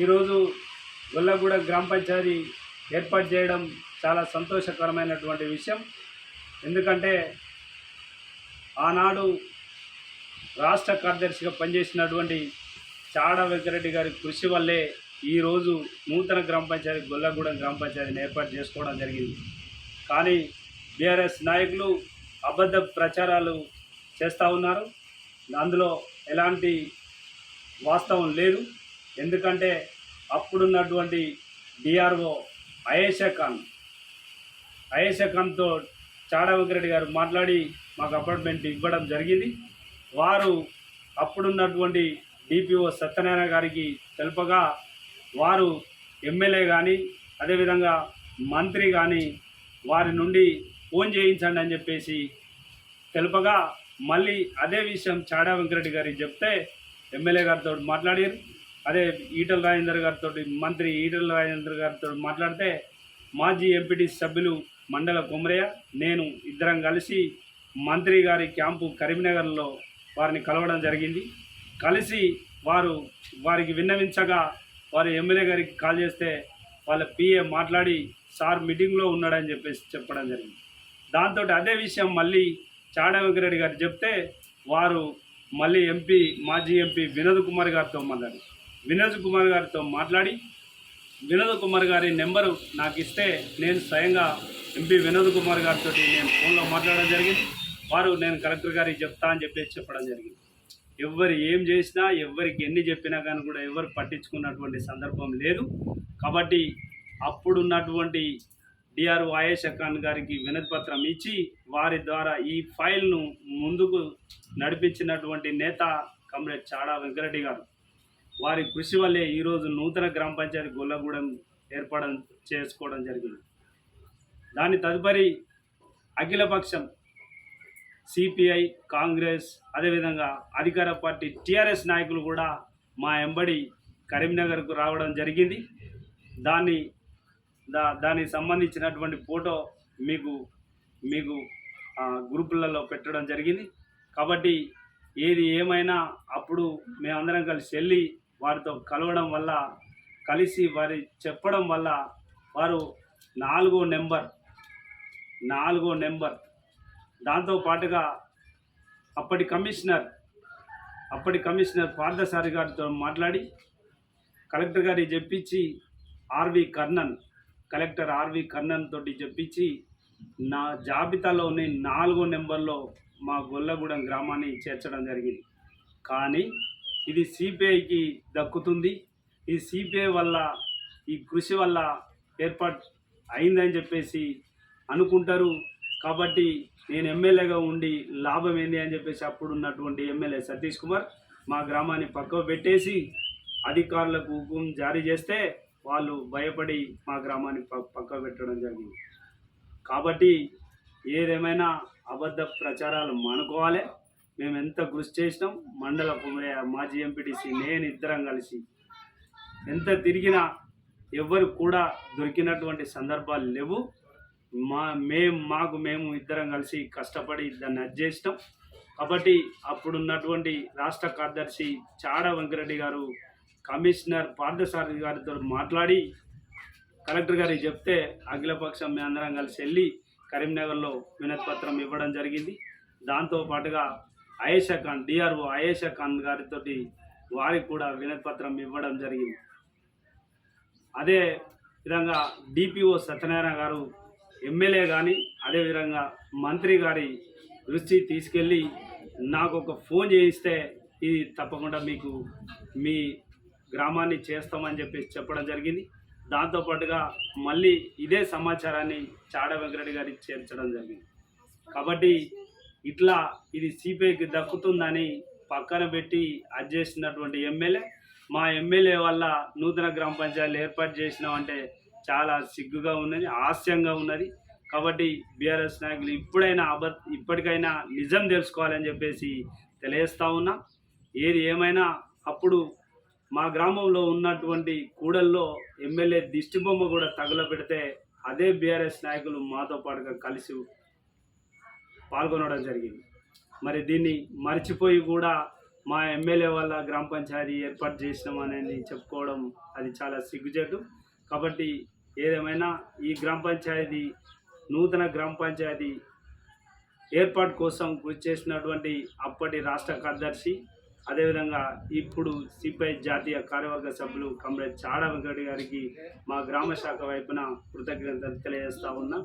ఈరోజు గొల్లగూడ గ్రామ పంచాయతీ ఏర్పాటు చేయడం చాలా సంతోషకరమైనటువంటి విషయం. ఎందుకంటే ఆనాడు రాష్ట్ర కార్యదర్శిగా పనిచేసినటువంటి చాడ వెంకరెడ్డి గారి కృషి వల్లే ఈరోజు నూతన గ్రామ పంచాయతీ గొల్లగూడెం గ్రామ పంచాయతీని ఏర్పాటు చేసుకోవడం జరిగింది. కానీ బీఆర్ఎస్ నాయకులు అబద్ధ ప్రచారాలు చేస్తూ ఉన్నారు. అందులో ఎలాంటి వాస్తవం లేదు. ఎందుకంటే అప్పుడున్నటువంటి డిఆర్ఓ అయేషా ఖాన్ అయేషా ఖాన్తో చాడా వెంకరెడ్డి గారు మాట్లాడి మాకు అపార్ట్మెంట్ ఇవ్వడం జరిగింది. వారు అప్పుడున్నటువంటి డిపిఓ సత్యనారాయణ గారికి తెలుపగా వారు ఎమ్మెల్యే కానీ అదేవిధంగా మంత్రి కానీ వారి నుండి ఫోన్ చేయించండి అని చెప్పేసి తెలుపగా మళ్ళీ అదే విషయం చాడా వెంకరెడ్డి గారికి చెప్తే ఎమ్మెల్యే గారితో మాట్లాడారు. అదే ఈటల రాజేందర్ గారితో మంత్రి ఈటల రాజేందర్ గారితో మాట్లాడితే మాజీ ఎంపీటీ సభ్యులు మండల కుమరయ్య నేను ఇద్దరం కలిసి మంత్రి గారి క్యాంపు కరీంనగర్లో వారిని కలవడం జరిగింది. కలిసి వారు వారికి విన్నవించగా వారు ఎమ్మెల్యే గారికి కాల్ చేస్తే వాళ్ళ పిఏ మాట్లాడి సార్ మీటింగ్లో ఉన్నాడని చెప్పేసి చెప్పడం జరిగింది. దాంతో అదే విషయం మళ్ళీ చాడా వెంకరెడ్డి గారు చెప్తే వారు మళ్ళీ ఎంపీ మాజీ ఎంపీ వినోద్ కుమార్ గారితో మాట్లాడారు. వినోద్ కుమార్ గారితో మాట్లాడి వినోద్ కుమార్ గారి నెంబరు నాకు ఇస్తే నేను స్వయంగా ఎంపీ వినోద్ కుమార్ గారితో నేను ఫోన్లో మాట్లాడడం జరిగింది. వారు నేను కలెక్టర్ గారికి చెప్తా అని చెప్పేసి చెప్పడం జరిగింది. ఎవరు ఏం చేసినా ఎవరికి ఎన్ని చెప్పినా కానీ కూడా ఎవరు పట్టించుకున్నటువంటి సందర్భం లేదు. కాబట్టి అప్పుడున్నటువంటి డిఆర్ ఆయేషా ఖాన్ గారికి వినతిపత్రం ఇచ్చి వారి ద్వారా ఈ ఫైల్ను ముందుకు నడిపించినటువంటి నేత కమ్రేడ్ చాడా వెంకరెడ్డి గారు. వారి కృషి వల్లే ఈరోజు నూతన గ్రామ పంచాయతీ గొల్లగూడెం ఏర్పడం చేసుకోవడం జరిగింది. దాని తదుపరి అఖిలపక్షం సిపిఐ కాంగ్రెస్ అదేవిధంగా అధికార పార్టీ టీఆర్ఎస్ నాయకులు కూడా మా ఎంబడి కరీంనగర్కు రావడం జరిగింది. దాన్ని దా దానికి సంబంధించినటువంటి ఫోటో మీకు మీకు ఆ, గ్రూపులలో పెట్టడం జరిగింది. కాబట్టి ఏది ఏమైనా అప్పుడు మేమందరం కలిసి వెళ్ళి వారితో కలవడం వల్ల కలిసి వారి చెప్పడం వల్ల వారు నాలుగో నెంబర్ నాలుగో నెంబర్. దాంతో పాటుగా అప్పటి కమిషనర్ అప్పటి కమిషనర్ పార్థసారి గారితో మాట్లాడి కలెక్టర్ గారి చెప్పించి RV Karnan collector RV Karnan తోటి చెప్పించి నా జాబితాలోని నాలుగో నెంబర్లో మా గొల్లగూడెం గ్రామాన్ని చేర్చడం జరిగింది. కానీ ఇది సిపిఐకి దక్కుతుంది. ఈ సిపిఐ వల్ల ఈ కృషి వల్ల ఏర్పాటు అయిందని చెప్పేసి అనుకుంటారు. కాబట్టి నేను ఎమ్మెల్యేగా ఉండి లాభం ఏంది అని చెప్పేసి అప్పుడు ఉన్నటువంటి ఎమ్మెల్యే సతీష్ కుమార్ మా గ్రామాన్ని పక్కకు పెట్టేసి అధికారులకు హుకుం జారీ చేస్తే వాళ్ళు భయపడి మా గ్రామాన్ని పక్క పక్కకు పెట్టడం జరిగింది. కాబట్టి ఏదేమైనా అబద్ధ ప్రచారాలు మానుకోవాలి. మేము ఎంత కృషి చేసినాం మండల మాజీ ఎంపీటీసీ నేను ఇద్దరం కలిసి. ఎంత తిరిగినా ఎవ్వరు కూడా దొరికినటువంటి సందర్భాలు లేవు. మా మేము మాకు మేము ఇద్దరం కలిసి కష్టపడి దాన్ని అది చేసినాం. కాబట్టి అప్పుడున్నటువంటి రాష్ట్ర కార్యదర్శి చాడ వెంకరెడ్డి గారు కమిషనర్ పార్థసారథి గారితో మాట్లాడి కలెక్టర్ గారికి చెప్తే అఖిలపక్షం మేము అందరం కలిసి వెళ్ళి కరీంనగర్లో వినతిపత్రం ఇవ్వడం జరిగింది. దాంతో పాటుగా అయేషా ఖాన్ డిఆర్ఓ అయేషా ఖాన్ గారితో వారికి కూడా వినతిపత్రం ఇవ్వడం జరిగింది. అదే విధంగా డిపిఓ సత్యనారాయణ గారు ఎమ్మెల్యే కానీ అదేవిధంగా మంత్రి గారి దృష్టి తీసుకెళ్ళి నాకు ఒక ఫోన్ చేయిస్తే ఇది తప్పకుండా మీకు మీ గ్రామాన్ని చేస్తామని చెప్పేసి చెప్పడం జరిగింది. దాంతోపాటుగా మళ్ళీ ఇదే సమాచారాన్ని చాడ వెంకరెడ్డి గారికి చేర్చడం జరిగింది. కాబట్టి ఇట్లా ఇది సిపిఐకి దక్కుతుందని పక్కన పెట్టి అది చేసినటువంటి ఎమ్మెల్యే. మా ఎమ్మెల్యే వల్ల నూతన గ్రామ పంచాయతీలు ఏర్పాటు చేసినామంటే చాలా సిగ్గుగా ఉన్నది హాస్యంగా ఉన్నది. కాబట్టి బీఆర్ఎస్ నాయకులు ఇప్పుడైనా అబ ఇప్పటికైనా నిజం తెలుసుకోవాలని చెప్పేసి తెలియజేస్తా ఉన్నా. ఏది ఏమైనా అప్పుడు మా గ్రామంలో ఉన్నటువంటి కూడల్లో ఎమ్మెల్యే దిష్టిబొమ్మ కూడా తగులబెడితే అదే బీఆర్ఎస్ నాయకులు మాతో పాటుగా కలిసి పాల్గొనడం జరిగింది. మరి దీన్ని మర్చిపోయి కూడా మా ఎమ్మెల్యే వల్ల గ్రామ పంచాయతీ ఏర్పాటు చేసినాం అనేది చెప్పుకోవడం అది చాలా సిగ్గుచేటు. కాబట్టి ఏదేమైనా ఈ గ్రామ పంచాయతీ నూతన గ్రామ పంచాయతీ ఏర్పాటు కోసం కృషి చేసినటువంటి అప్పటి రాష్ట్ర కార్యదర్శి అదేవిధంగా ఇప్పుడు సిపిఐ జాతీయ కార్యవర్గ సభ్యులు కమ్రేడ్ చాడ వెంకట గారికి మా గ్రామ శాఖ వైపున కృతజ్ఞతలు తెలియజేస్తా ఉన్నా.